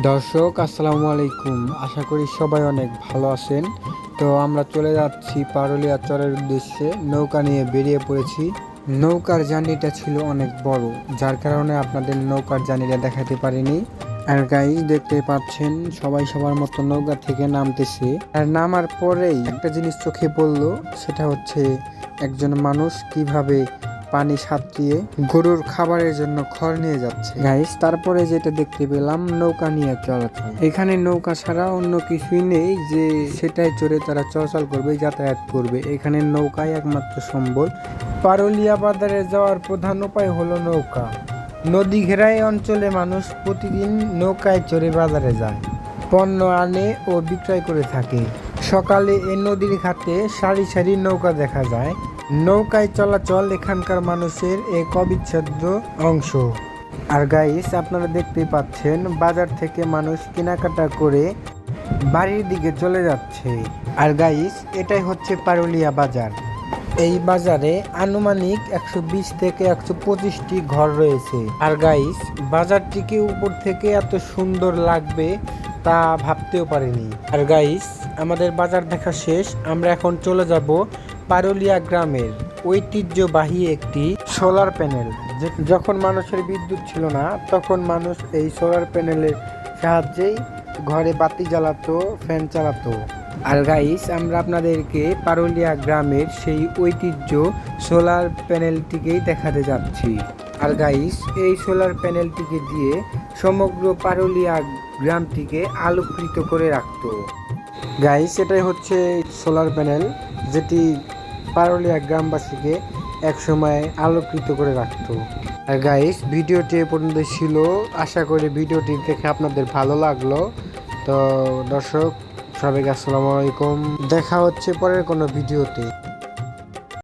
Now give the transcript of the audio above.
দর্শক, আসসালামু আলাইকুম। আশা করি সবাই অনেক ভালো আছেন। তো আমরা চলে যাচ্ছি পারুলিয়া চরের উদ্দেশ্যে। নৌকা নিয়ে বেরিয়ে পড়েছি। নৌকার জার্নিটা ছিল অনেক বড়, যার কারণে আপনাদের নৌকার জার্নিটা দেখাতে পারিনি। আর গাইজ দেখতে পাচ্ছেন, সবাই সবার মতো নৌকা থেকে নামতেছে। আর নামার পরেই একটা জিনিস চোখে পড়ল, সেটা হচ্ছে একজন মানুষ কীভাবে পানি সাঁতরিয়ে গরুর খাবারের জন্য খড় নিয়ে যাচ্ছে। গাইস তারপরে যেটা দেখতে পেলাম, নৌকা নিয়ে চলাচল। এখানে নৌকা ছাড়া অন্য কিছুই নেই যে সেটাই চড়ে তারা চলাচল করবে, যাতায়াত করবে। এখানে নৌকাই একমাত্র সম্বল। পারুলিয়া বাজারে যাওয়ার প্রধান উপায় হলো নৌকা। নদী ঘেরাই অঞ্চলে মানুষ প্রতিদিন নৌকায় চড়ে বাজারে যায়। পণ্য আনে ও বিক্রয় করে থাকে। সকালে এই নদীর ঘাটে সারি সারি নৌকা দেখা যায়। নৌকায় চলাচল এখানকার মানুষের এক অবিচ্ছেদ্য অংশ। আর গাইস আপনারা দেখতেই পাচ্ছেন, বাজার থেকে মানুষ কেনাকাটা করে বাড়ির দিকে চলে যাচ্ছে। আর গাইস এটাই হচ্ছে পারুলিয়া বাজার। এই বাজারে আনুমানিক একশো বিশ থেকে একশো পঁচিশটি ঘর রয়েছে। আর গাইস বাজারটিকে উপর থেকে এত সুন্দর লাগবে তা ভাবতেও পারিনি। আর গাইস আমাদের বাজার দেখা শেষ, আমরা এখন চলে যাব পারুলিয়া গ্রামের ঐতিহ্যবাহী একটি সোলার প্যানেল। যখন মানুষের বিদ্যুৎ ছিল না, তখন মানুষ এই সোলার প্যানেলের সাহায্যেই ঘরে বাতি জ্বালাতো, ফ্যান চালাতো। আর গাইস আমরা আপনাদেরকে পারুলিয়া গ্রামের সেই ঐতিহ্য সোলার প্যানেলটিকেই দেখাতে যাচ্ছি। আর গাইস এই সোলার প্যানেলটিকে দিয়ে সমগ্র পারুলিয়া গ্রামটিকে আলোকৃত করে রাখত। গাইস এটাই হচ্ছে সোলার প্যানেল, যেটি পারুলিয়া গ্রামবাসীকে একসময় আলোকৃত করে রাখত। আর গাইস ভিডিওটি এ পর্যন্ত ছিল। আশা করি ভিডিওটি দেখে আপনাদের ভালো লাগল। তো দর্শক, সবাইকে আসসালামু আলাইকুম। দেখা হচ্ছে পরের কোনো ভিডিওতে।